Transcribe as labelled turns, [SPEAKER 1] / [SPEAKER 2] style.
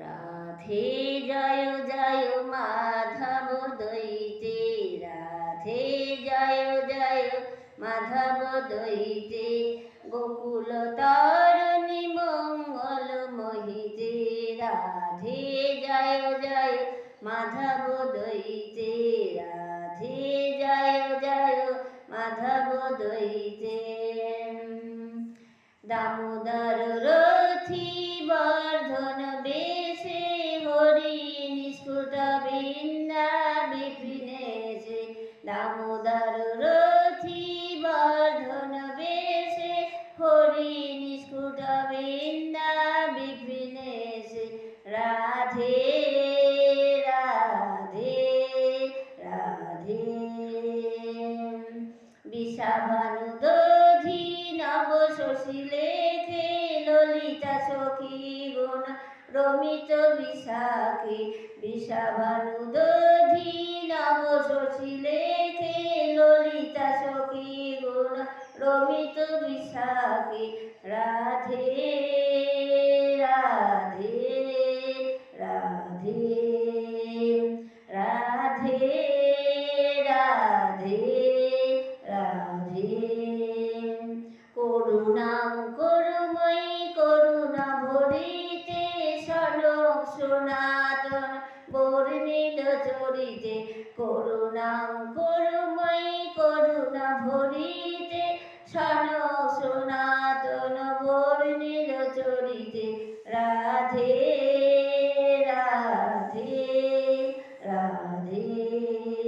[SPEAKER 1] রাধে জয় জয় মাধব দইতে রাধে জয় জয় মাধব দইতে গোকুল তরণী মঙ্গল মহিতে, রাধে জয় জয় মাধব দইতে রাধে জয় জয় মাধব দইতে দামোদর রথি রাধে রাধে রাধে। বিষাভানু দধি নব শশী লেখে, ললিতা সখী গুণ রমিত বিশাখে। বিষাভানু দধি নব শশী লেখে, ললিতা সখী গুণ রমিত বিশাখে। রাধে। করুণা করুময়ী করুণা ভরিতে সনক সনাতন বর্ণিল চরিতে করুণা করুময়ী করুণা ভরিতে সনক সনাতন বর্ণিল চরিতে রাধে রাধে রাধে।